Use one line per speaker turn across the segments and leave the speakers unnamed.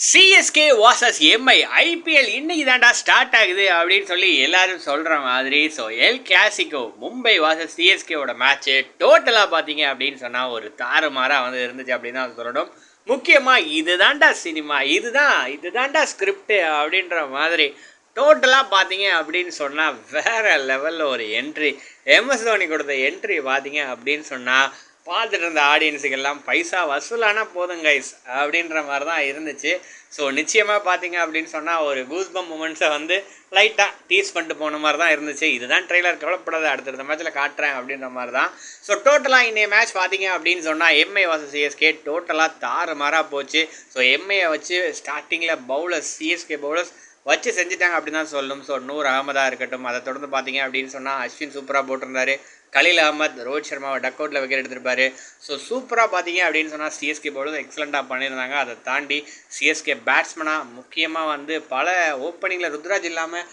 CSK versus Mi IPL இன்னைக்கு தாண்டா start ஆகுது அப்படின்னு சொல்லி எல்லாரும் சொல்கிற மாதிரி so El Clasico Mumbai versus சிஎஸ்கேவோட match டோட்டலாக பார்த்தீங்க அப்படின்னு சொன்னால் ஒரு தாறுமாறாக வந்து இருந்துச்சு அப்படின்னு தான் சொல்லணும். முக்கியமாக இதுதான்டா சினிமா இதுதான் இதுதான்டா ஸ்கிரிப்ட் அப்படின்ற மாதிரி டோட்டலாக பார்த்தீங்க அப்படின்னு சொன்னால் வேறு லெவலில் ஒரு என்ட்ரி எம்எஸ் தோனி கொடுத்த என்ட்ரி பார்த்தீங்க அப்படின்னு சொன்னால் பார்த்துட்டு இருந்த ஆடியன்ஸுக்கெல்லாம் பைசா வசூலானா போதும் கைஸ் அப்படின்ற மாதிரி தான் இருந்துச்சு. ஸோ நிச்சயமாக பார்த்தீங்க அப்படின்னு சொன்னால் ஒரு கூஸ்பம் மூமெண்ட்ஸை வந்து லைட்டாக டீஸ் பண்ணிட்டு போன மாதிரி தான் இருந்துச்சு. இதுதான் ட்ரெய்லர் கவலைப்படாத அடுத்தடுத்த மேட்ச்சில் காட்டுறேன் அப்படின்ற மாதிரி தான் ஸோ டோட்டலாக இன்றைய மேட்ச் பார்த்தீங்க அப்படின்னு சொன்னால் எம்ஐ வர்சஸ் சிஎஸ்கே டோட்டலாக தாறு மாறாக போச்சு. ஸோ எம்ஐயை வச்சு ஸ்டார்டிங்கில் பவுலர்ஸ் சிஎஸ்கே பவுலர்ஸ் வச்சு செஞ்சுட்டாங்க அப்படின்னு தான் சொல்லணும். ஸோ நூர் அகமதாக இருக்கட்டும் அதை தொடர்ந்து பார்த்தீங்க அப்படின்னு சொன்னால் அஸ்வின் சூப்பராக போட்டிருந்தாரு. கலீல் அகமத் ரோஹித் சர்மாவை டக் அவுட்டில் விக்கெட் எடுத்திருப்பாரு. ஸோ சூப்பராக பார்த்தீங்க அப்படின்னு சொன்னால் சிஎஸ்கே பவுலர் எக்ஸலண்ட்டாக பண்ணியிருந்தாங்க. அதை தாண்டி சிஎஸ்கே பேட்ஸ்மனாக முக்கியமாக வந்து பல ஓப்பனிங்கில் ருத்ராஜ் இல்லாமல்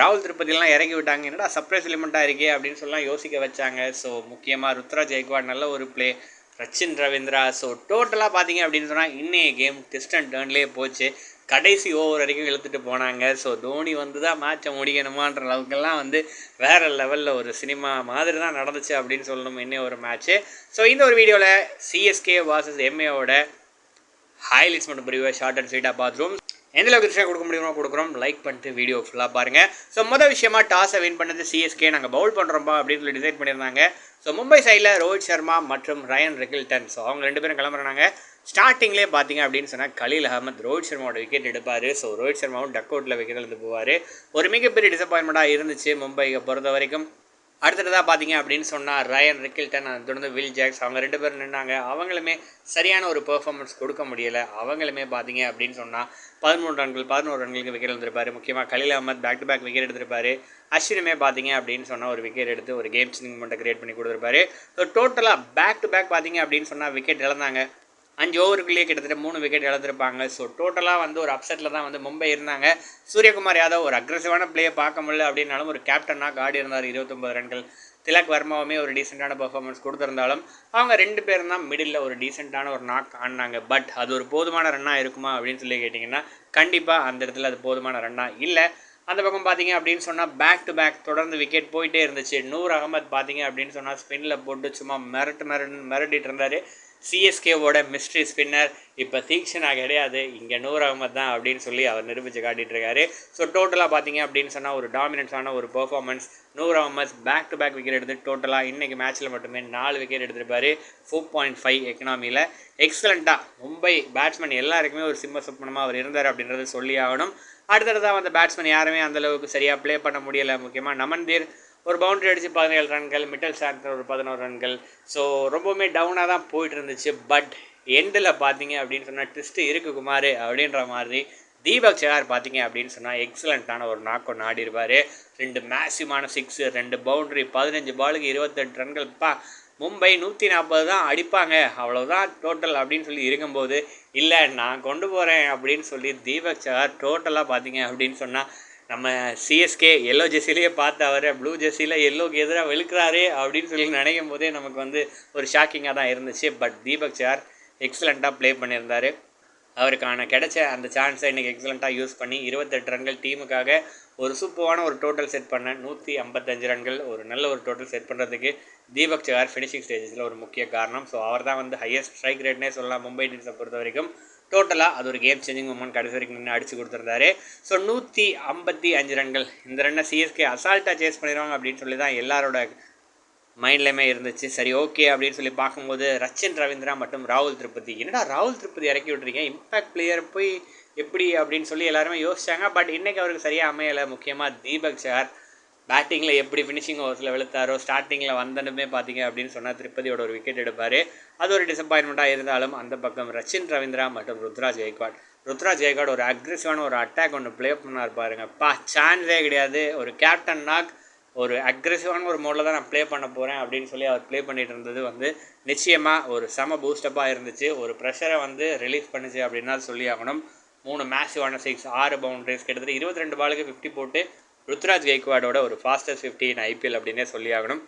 ராகுல் திருப்பதிலாம் இறங்கி விட்டாங்க. என்னடா சர்ப்ரைஸ் எலிமெண்ட்டாக இருக்கே அப்படின்னு சொல்லலாம் யோசிக்க வச்சாங்க. ஸோ முக்கியமாக ருத்ராஜ் ஜெய்க்வாட் நல்ல ஒரு ப்ளே ரச்சின் ரவீந்திரா. ஸோ டோட்டலாக பார்த்தீங்க அப்படின்னு சொன்னால் இன்னைய கேம் டெஸ்ட் அண்ட் டேர்ன்லேயே போச்சு. கடைசி ஓவர் வரைக்கும் இழுத்துட்டு போனாங்க. ஸோ தோனி வந்து தான் மேட்சை முடிக்கணுமான்ற அளவுக்கெல்லாம் வந்து வேறு லெவலில் ஒரு சினிமா மாதிரி தான் நடந்துச்சு அப்படின்னு சொல்லணும் இன்னும் ஒரு மேட்ச்சு ஸோ இந்த ஒரு வீடியோவில் சிஎஸ்கே வாசஸ் எம்ஏவோட ஹைலைட்ஸ் மட்டும் பிரிவாக ஷார்ட் அண்ட் ஸ்வீட்டாக பார்த்துருவோம். எந்த அளவுக்கு விஷயம் கொடுக்க முடியுமோ கொடுக்குறோம். லைக் பண்ணிட்டு வீடியோ ஃபுல்லாக பாருங்கள் ஸோ மொதல் விஷயமா டாஸை வின் பண்ணது சிஎஸ்கே நாங்கள் பவுல் பண்ணுறோம்பா அப்படின்னு சொல்லி டிசைட் பண்ணியிருந்தாங்க. ஸோ மும்பை சைடில் ரோஹித் சர்மா மற்றும் ரயன் ரெகில்டன். ஸோ அவங்க ரெண்டு பேரும் கிளம்புறாங்க ஸ்டார்டிங்லேயே பார்த்தீங்க அப்படின்னு சொன்னால் கலீல் அகமத் ரோஹித் சர்மாவோட விக்கெட் எடுப்பார். ஸோ ரோஹித் சர்மாவும் டக் அவுட்டில் விக்கெட் இருந்து போவார். ஒரு மிகப்பெரிய டிசப்பாயின்மெண்ட்டாக இருந்துச்சு மும்பையை பொறுத்த வரைக்கும். அடுத்ததாக பார்த்தீங்க அப்படின்னு சொன்னால் ரயன் ரிக்கில்டன் அதை தொடர்ந்து வில் ஜாக்ஸ் அவங்க ரெண்டு பேரும் நின்னாங்க. அவங்களுமே சரியான ஒரு பெர்ஃபார்மன்ஸ் கொடுக்க முடியலை. அவங்களுமே பார்த்தீங்க அப்படின்னு சொன்னால் பதிமூணு ரன்கள் பதினோரு ரன்களுக்கு விக்கெட் எடுத்திருப்பாரு முக்கியமாக Khaleel Ahmed back to back wicket எடுத்திருப்பாரு. அஸ்வினுமே பார்த்தீங்க அப்படின்னு சொன்னால் ஒரு விக்கெட் எடுத்து ஒரு கேம் சேஞ்சிங் மட்டும் கிரியேட் பண்ணி கொடுத்துருப்பாரு. ஸோ டோட்டலாக பேக் டு பேக் பார்த்தீங்க அப்படின்னு சொன்னால் விக்கெட் இழந்தாங்க. அஞ்சு ஓவருக்குள்ளேயே கிட்டத்தட்ட மூணு விக்கெட் இழந்திருப்பாங்க. ஸோ டோட்டலாக வந்து ஒரு அப்செட்டில் தான் வந்து மும்பை இருந்தாங்க. சூரியகுமார் யாதவ் ஒரு அக்ரெசிவான பிளேயை பார்க்க முடியல அப்படின்னாலும் ஒரு கேப்டனாக ஆடி இருந்தார் இருபத்தொம்பது ரன்கள். திலக் வர்மாவுமே ஒரு டீசெண்டான பர்ஃபார்மன்ஸ் கொடுத்துருந்தாலும் அவங்க ரெண்டு பேரும் தான் மிடில் ஒரு டீசெண்டான ஒரு நாக் ஆனாங்க. பட் அது ஒரு போதுமான ரன்னாக இருக்குமா அப்படின்னு சொல்லி கேட்டிங்கன்னா கண்டிப்பாக அந்த இடத்துல அது போதுமான ரன்னாக இல்லை. அந்த பக்கம் பார்த்தீங்க அப்படின்னு சொன்னால் பேக் டு பேக் தொடர்ந்து விக்கெட் போயிட்டே இருந்துச்சு. நூர் அகமது பார்த்தீங்க அப்படின்னு சொன்னால் ஸ்பின்னில் போட்டு சும்மா மிரட்டு மிரட்டு மிரட்டிட்டு இருந்தார். சிஎஸ்கேவோட மிஸ்ட்ரி ஸ்பின்னர் இப்போ தீக்ஷனா கிடையாது. இங்கே நூர் அகமது தான் அப்படின்னு சொல்லி அவர் நிரூபித்து காட்டிகிட்ருக்காரு ஸோ டோட்டலாக பார்த்தீங்க அப்படின்னு சொன்னால் ஒரு டாமினன்ஸான ஒரு performance Noor Ahmad back to back wicket எடுத்து டோட்டலாக இன்றைக்கி மேட்ச்சில் மட்டுமே நாலு விக்கெட் எடுத்திருப்பார். ஃபோர் பாயிண்ட் ஃபைவ் எக்கனாமியில் எக்ஸலண்ட்டாக மும்பை பேட்ஸ்மேன் எல்லாருக்குமே ஒரு சிம்ம சொப்பனமாக அவர் இருந்தார் அப்படின்றது சொல்லி ஆகணும். அடுத்தடுத்தாக வந்த பேட்ஸ்மேன் யாருமே அந்தளவுக்கு சரியாக ப்ளே பண்ண முடியலை. முக்கியமாக நமன்தீர். ஒரு பவுண்டரி அடித்து பதினேழு ரன்கள் மிட்டல் சாண்டர் ஒரு பதினோரு ரன்கள். ஸோ ரொம்பவுமே டவுனாக தான் போயிட்டு இருந்துச்சு பட் எண்டில் பார்த்தீங்க அப்படின்னு சொன்னால் ட்விஸ்ட்டு இருக்கு குமார் அப்படின்ற மாதிரி தீபக் சகார் பார்த்தீங்க அப்படின்னு சொன்னால் எக்ஸலண்ட்டான ஒரு நாக் ஒன்று ரெண்டு மேக்ஸிமான சிக்ஸு ரெண்டு பவுண்டரி பதினஞ்சு பாலுக்கு இருபத்தெட்டு ரன்கள். பா மும்பை நூற்றி நாற்பது தான் அடிப்பாங்க. அவ்வளோதான் டோட்டல் அப்படின்னு சொல்லி இருக்கும்போது இல்லை நான் கொண்டு போகிறேன் அப்படின்னு சொல்லி தீபக் சகார் டோட்டலாக பார்த்தீங்க அப்படின்னு சொன்னால் நம்ம சிஎஸ்கே எல்லோ ஜெர்சிலேயே பார்த்து அவர் ப்ளூ ஜெர்சியில் எல்லோக்கு எதிராக வெளுக்கிறாரு அப்படின்னு சொல்லி நினைக்கும் போதே நமக்கு வந்து ஒரு ஷாக்கிங்காக தான் இருந்துச்சு. பட் தீபக் சார் எக்ஸலண்ட்டாக ப்ளே பண்ணியிருந்தார். அவருக்கான கிடைச்ச அந்த சான்ஸை இன்றைக்கி எக்ஸலண்ட்டாக யூஸ் பண்ணி இருபத்தெட்டு ரன்கள் டீமுக்காக ஒரு சூப்பரான ஒரு டோட்டல் செட் பண்ண நூற்றி ஐம்பத்தஞ்சு ரன்கள் ஒரு நல்ல ஒரு டோட்டல் செட் பண்ணுறதுக்கு தீபக் சகார் ஃபினிஷிங் ஸ்டேஜஸில் ஒரு முக்கிய காரணம். ஸோ அவர் தான் வந்து ஹையஸ்ட் ஸ்ட்ரைக் ரேட்னே சொல்லலாம். மும்பை இந்தியன்ஸை பொறுத்த வரைக்கும் டோட்டலாக அது ஒரு கேம் சேஞ்சிங் மூமெண்ட் கடைசி வரைக்கும் நின்று அடிச்சு கொடுத்துருந்தாரு. ஸோ நூற்றி ஐம்பத்தி அஞ்சு ரன்கள். இந்த ரன்னை சிஎஸ்கே அசால்ட்டாக சேஸ் பண்ணிடுவாங்க அப்படின்னு சொல்லி தான் எல்லாரோட மைண்ட்லேயுமே இருந்துச்சு. சரி ஓகே அப்படின்னு சொல்லி பார்க்கும்போது ரச்சின் ரவீந்திரா மற்றும் ராகுல் திருப்பதி. என்னடா ராகுல் திருப்பதி இறக்கி விட்டுருங்க இம்பாக்ட் பிளேயர் போய் எப்படி அப்படின்னு சொல்லி எல்லாருமே யோசிச்சாங்க. பட் இன்றைக்கி அவருக்கு சரியாக அமையலை. முக்கியமாக தீபக் சார் பேட்டிங்கில் எப்படி ஃபினிஷிங் ஓவர்ஸில் வெளுத்தாரோ ஸ்டார்டிங்கில் வந்தனுமே பார்த்தீங்க அப்படின்னு சொன்னால் திருப்பதியோட ஒரு விக்கெட் எடுப்பார். அது ஒரு டிசப்பாயின்மெண்ட்டாக இருந்தாலும் அந்த பக்கம் ரச்சின் ரவீந்திரா மற்றும் ருத்ராஜ் ஜெய்காட் ருத்ராஜ் கெய்க்வாட் ஒரு அக்ரெசிவான ஒரு அட்டாக் ஒன்று ப்ளே பண்ணார் பாருங்க. பா சான்ஸே கிடையாது. ஒரு கேப்டன் நாக் ஒரு அக்ரெசிவான ஒரு மோடில் தான் நான் ப்ளே பண்ண போகிறேன் அப்படின்னு சொல்லி அவர் ப்ளே பண்ணிட்டு இருந்தது வந்து நிச்சயமாக ஒரு செம பூஸ்டப்பாக இருந்துச்சு. ஒரு ப்ரெஷரை வந்து ரிலீஸ் பண்ணுச்சு அப்படின்னா சொல்லி ஆகணும். மூணு மேசிவான சிக்ஸ் ஆறு பவுண்டரிஸ் கிட்டத்தட்ட இருபத்தி ரெண்டு பாலுக்கு ஃபிஃப்டி போட்டு ருத்ராஜ் கெய்க்வாடோட ஒரு ஃபாஸ்டஸ்ட் ஃபிஃப்டி இன் ஐபிஎல் அப்படின்னே சொல்லி ஆகணும்.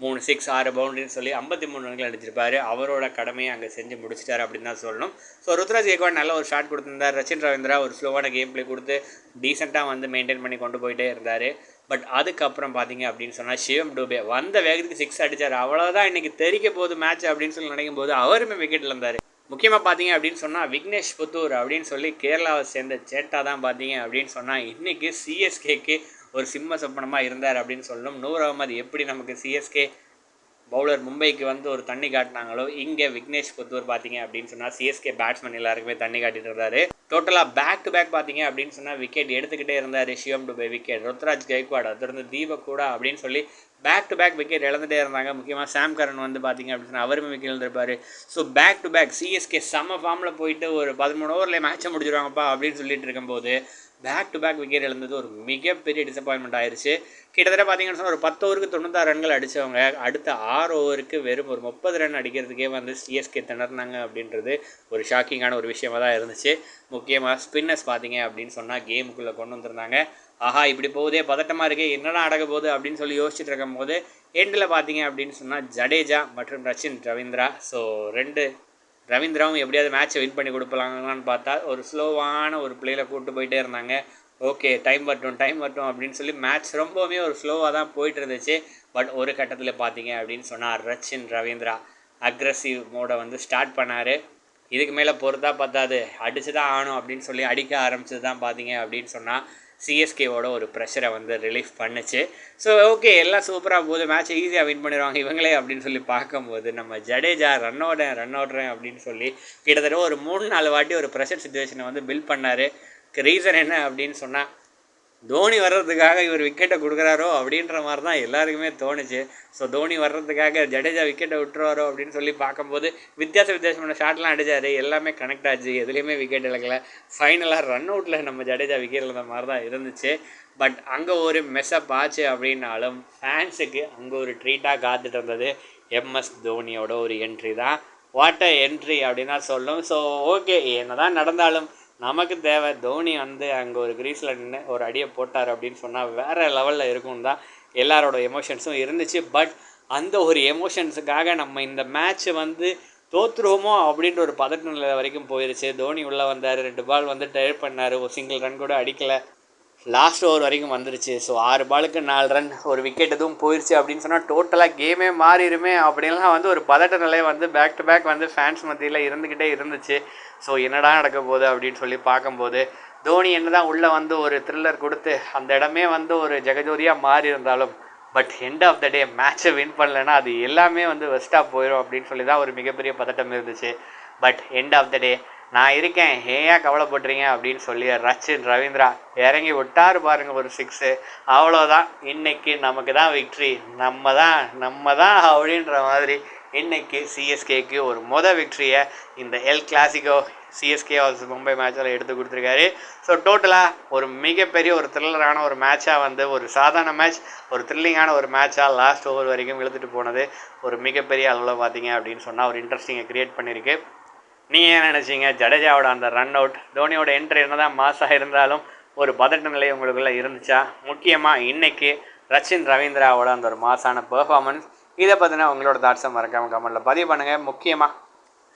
மூணு சிக்ஸ் ஆறு பவுண்டரின்னு சொல்லி ஐம்பத்தி மூணு ரன்கள் அடிச்சிருப்பாரு. அவரோட கடமையை அங்கே செஞ்சு முடிச்சிட்டார் அப்படின்னு தான் சொல்லணும். ஸோ ருத்ராஜ் கேக்வாட் நல்ல ஒரு ஷாட் கொடுத்துருந்தார். ரச்சின் ரவீந்திரா ஒரு ஸ்லோவான கேம் பிளே கொடுத்து டீசெண்டாக வந்து மெயின்டைன் பண்ணி கொண்டு போயிட்டே இருந்தார். பட் அதுக்கப்புறம் பார்த்தீங்க அப்படின்னு சொன்னால் சிவம் டூபே வந்த வேகத்துக்கு சிக்ஸ் அடித்தார் அவ்வளோதான் இன்றைக்கி தெரிக்க போகுது மேட்ச் அப்படின்னு சொல்லி நினைக்கும் போது அவருமே விக்கெட்டில் இருந்தார் முக்கியமாக பார்த்தீங்க அப்படின்னு சொன்னால் விக்னேஷ் புத்தூர் அப்படின்னு சொல்லி கேரளாவை சேர்ந்த சேட்டா தான் பார்த்தீங்க அப்படின்னு சொன்னால் இன்றைக்கி சிஎஸ்கேக்கு ஒரு சிம்ம சொப்பனமாக இருந்தார் அப்படின்னு சொல்லணும். நூர் அகமது எப்படி நமக்கு சிஎஸ்கே பவுலர் மும்பைக்கு வந்து ஒரு தண்ணி காட்டினாங்களோ இங்கே விக்னேஷ் புத்தூர் பார்த்தீங்க அப்படின்னு சொன்னால் சிஎஸ்கே பேட்ஸ்மேன் எல்லாருக்குமே தண்ணி காட்டிட்டு இருந்தார். டோட்டலாக பேக் டு பேக் பார்த்தீங்க அப்படின்னு சொன்னால் விக்கெட் எடுத்துக்கிட்டே இருந்தார் ஷியம் டு பை விக்கெட் ருத்ராஜ் கைக்வாட் அதிலிருந்து தீபக் கூட அப்படின்னு சொல்லி பேக் டு பேக் விக்கெட் இழந்துட்டே இருந்தாங்க. முக்கியமாக சாம் கரன் வந்து பார்த்தீங்க அப்படின்னு சொன்னால் அவருமே wicket இழந்திருப்பார். So back to back CSK செம்ம ஃபார்மில் போயிட்டு ஒரு பதிமூணு ஓவரில் மேட்ச்சை முடிச்சிருவாங்கப்பா அப்படின்னு சொல்லிட்டு இருக்கும்போது பேக் டு பேக் விக்கெட் இழந்தது ஒரு மிகப்பெரிய டிசப்பாயின்மெண்ட் ஆயிடுச்சு கிட்டத்தட்ட பார்த்தீங்கன்னு சொன்னால் ஒரு பத்து ஓவருக்கு தொண்ணூத்தாறு ரன்கள் அடித்தவங்க அடுத்த ஆறு ஓவருக்கு வெறும் ஒரு முப்பது ரன் அடிக்கிறதுக்கே வந்து சிஎஸ்கே திணறினாங்க அப்படின்றது ஒரு ஷாக்கிங்கான ஒரு விஷயமாக தான் இருந்துச்சு. முக்கியமாக ஸ்பின்னர்ஸ் பார்த்தீங்க அப்படின்னு சொன்னால் கேமுக்குள்ளே கொண்டு வந்திருந்தாங்க. ஆஹா இப்படி போகுதே பதட்டமாக இருக்கே என்னடா நடக்க போகுது அப்படின்னு சொல்லி யோசிச்சுட்டு இருக்கும்போது எண்டில் பார்த்தீங்க அப்படின்னு சொன்னால் ஜடேஜா மற்றும் ரச்சின் ரவீந்திரா. ஸோ ரெண்டு ரவீந்திராவும் எப்படியாவது மேட்ச்சை வின் பண்ணி கொடுப்பலாங்களான்னு பார்த்தா ஒரு ஸ்லோவான ஒரு பிளேயில் கூப்பிட்டு போயிட்டே இருந்தாங்க. ஓகே டைம் வரட்டும் டைம் வரட்டும் அப்படின்னு சொல்லி மேட்ச் ரொம்பவுமே ஒரு ஸ்லோவாக தான் போயிட்டு இருந்துச்சு. பட் ஒரு கட்டத்தில் பார்த்தீங்க அப்படின்னு சொன்னால் ரச்சின் ரவீந்திரா அக்ரஸிவ் மோடை வந்து ஸ்டார்ட் பண்ணார். இதுக்கு மேலே பொறுத்தா பத்தாது. அடிச்சு தான் ஆகணும் அப்படின்னு சொல்லி அடிக்க ஆரம்பிச்சது தான் பார்த்தீங்க அப்படின்னு சொன்னால் சிஎஸ்கேவோட ஒரு ப்ரெஷரை வந்து ரிலீஃப் பண்ணுச்சு. ஸோ ஓகே எல்லாம் சூப்பராக போகுது. மேட்ச்சை ஈஸியாக வின் பண்ணிடுவாங்க இவங்களே அப்படின்னு சொல்லி பார்க்கும்போது நம்ம ஜடேஜா ரன் ஓடுறேன் ரன் ஓடுறேன் அப்படின்னு சொல்லி கிட்டத்தட்ட ஒரு மூணு நாலு வாட்டி ஒரு ப்ரெஷர் சுச்சுவேஷனை வந்து பில்ட் பண்ணார். ரீசன் என்ன அப்படின்னு சொன்னால் தோனி வர்றதுக்காக இவர் விக்கெட்டை கொடுக்குறாரோ அப்படின்ற மாதிரி தான் எல்லாருக்குமே தோணுச்சு. ஸோ தோனி வர்றதுக்காக ஜடேஜா விக்கெட்டை விட்டுருவாரோ அப்படின்னு சொல்லி பார்க்கும்போது வித்தியாச வித்தியாசமான ஷாட்லாம் அடிச்சார். எல்லாமே கனெக்ட் ஆச்சு. எதுலேயுமே விக்கெட் இழக்கல. ஃபைனலாக ரன் அவுட்டில் நம்ம ஜடேஜா விக்கெட் இழந்த மாதிரி தான் இருந்துச்சு. பட் அங்கே ஒரு மெஸ்அப் ஆச்சு அப்படின்னாலும் ஃபேன்ஸுக்கு அங்கே ஒரு ட்ரீட்டாக காத்துட்டு இருந்தது எம்எஸ் தோனியோட ஒரு என்ட்ரி தான். வாட் அ என்ட்ரி அப்படின்னா சொல்லும். ஸோ ஓகே என்ன தான் நடந்தாலும் நமக்கு தேவை. தோனி வந்து அங்கே ஒரு கிரீஸில் நின்று ஒரு அடியை போட்டார் அப்படின்னு சொன்னால் வேறு லெவலில் இருக்கும் தான் எல்லாரோட எமோஷன்ஸும் இருந்துச்சு. பட் அந்த ஒரு எமோஷன்ஸுக்காக நம்ம இந்த மேட்ச்சை வந்து தோற்றுருவோமோ அப்படின்ற ஒரு பதட்ட நிலை வரைக்கும் போயிருச்சு. தோனி உள்ளே வந்தார் ரெண்டு பால் வந்து டயர் பண்ணார். ஒரு சிங்கிள் ரன் கூட அடிக்கலை. லாஸ்ட் ஓவர் வரைக்கும் வந்துருச்சு. ஸோ ஆறு பாலுக்கு நாலு ரன் ஒரு விக்கெட் எதுவும் போயிடுச்சு அப்படின்னு சொன்னால் டோட்டலாக கேமே மாறிடுமே அப்படின்லாம் வந்து ஒரு பதட்ட நிலை வந்து பேக் டு பேக் வந்து ஃபேன்ஸ் மத்தியில் இருந்துக்கிட்டே இருந்துச்சு. ஸோ என்னடா நடக்க போகுது அப்படின்னு சொல்லி பார்க்கும்போது தோனி என்ன தான் உள்ளே வந்து ஒரு த்ரில்லர் கொடுத்து அந்த இடமே வந்து ஒரு ஜெகஜோதியாக மாறி இருந்தாலும் but end of the day மேட்ச்சை வின் பண்ணலைன்னா அது எல்லாமே வந்து வெஸ்ட்டாக போயிடும் அப்படின்னு சொல்லி தான் ஒரு மிகப்பெரிய பதட்டம் இருந்துச்சு. But end of the day நான் இருக்கேன். ஏன் கவலைப்படுறீங்க? அப்படின்னு சொல்லி ரச்சின் ரவீந்திரா இறங்கி விட்டார் பாருங்க ஒரு சிக்ஸு அவ்வளோதான் இன்னைக்கு நமக்கு தான் விக்ட்ரி நம்ம தான் நம்ம தான் அப்படின்ற மாதிரி இன்னைக்கு சிஎஸ்கேக்கு ஒரு மொத விக்ட்ரியை இந்த El Clasico CSK versus Mumbai மேட்சில் எடுத்து கொடுத்துருக்காரு. ஸோ டோட்டலாக ஒரு மிகப்பெரிய ஒரு த்ரில்லரான ஒரு மேட்சாக வந்து ஒரு சாதாரண மேட்ச் ஒரு த்ரில்லிங்கான ஒரு மேட்சாக லாஸ்ட் ஓவர் வரைக்கும் இழுத்துட்டு போனது ஒரு மிகப்பெரிய அளவில் பார்த்தீங்க அப்படின்னு சொன்னால் ஒரு இன்ட்ரெஸ்டிங்கை க்ரியேட் பண்ணியிருக்கு நீங்கள் ஏன் நினச்சிங்க? ஜடேஜாவோட அந்த ரன் அவுட் தோனியோட என்ட்ரி என்ன தான் மாசாக இருந்தாலும் ஒரு பதட்ட நிலை உங்களுக்குள்ளே இருந்துச்சா? முக்கியமாக இன்றைக்கி ரச்சின் ரவீந்திராவோட அந்த ஒரு மாசான பெர்ஃபார்மன்ஸ் இதை பற்றின உங்களோட தாட்ஸை மறக்காமல் கமெண்ட்டில் பதிவு பண்ணுங்கள் முக்கியமாக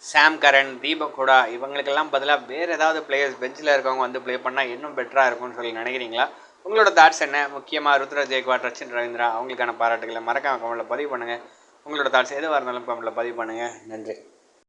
சாம் கரன் தீபக் கூடா இவங்களுக்கெல்லாம் பதிலாக வேறு ஏதாவது பிளேயர்ஸ் பெஞ்சில் இருக்கவங்க வந்து ப்ளே பண்ணால் இன்னும் பெட்டராக இருக்கும்னு சொல்லி நினைக்கிறீங்களா? உங்களோட தாட்ஸ் என்ன? முக்கியமாக ருத்ர ஜெயக்வாட் ரச்சின் ரவீந்திரா அவங்களுக்கான பாராட்டுகளை மறக்காமல் கமெண்ட்டில் பதிவு பண்ணுங்கள் உங்களோட தாட்ஸ் எதுவாக இருந்தாலும் கமெண்ட்டில் பதிவு பண்ணுங்கள் நன்றி.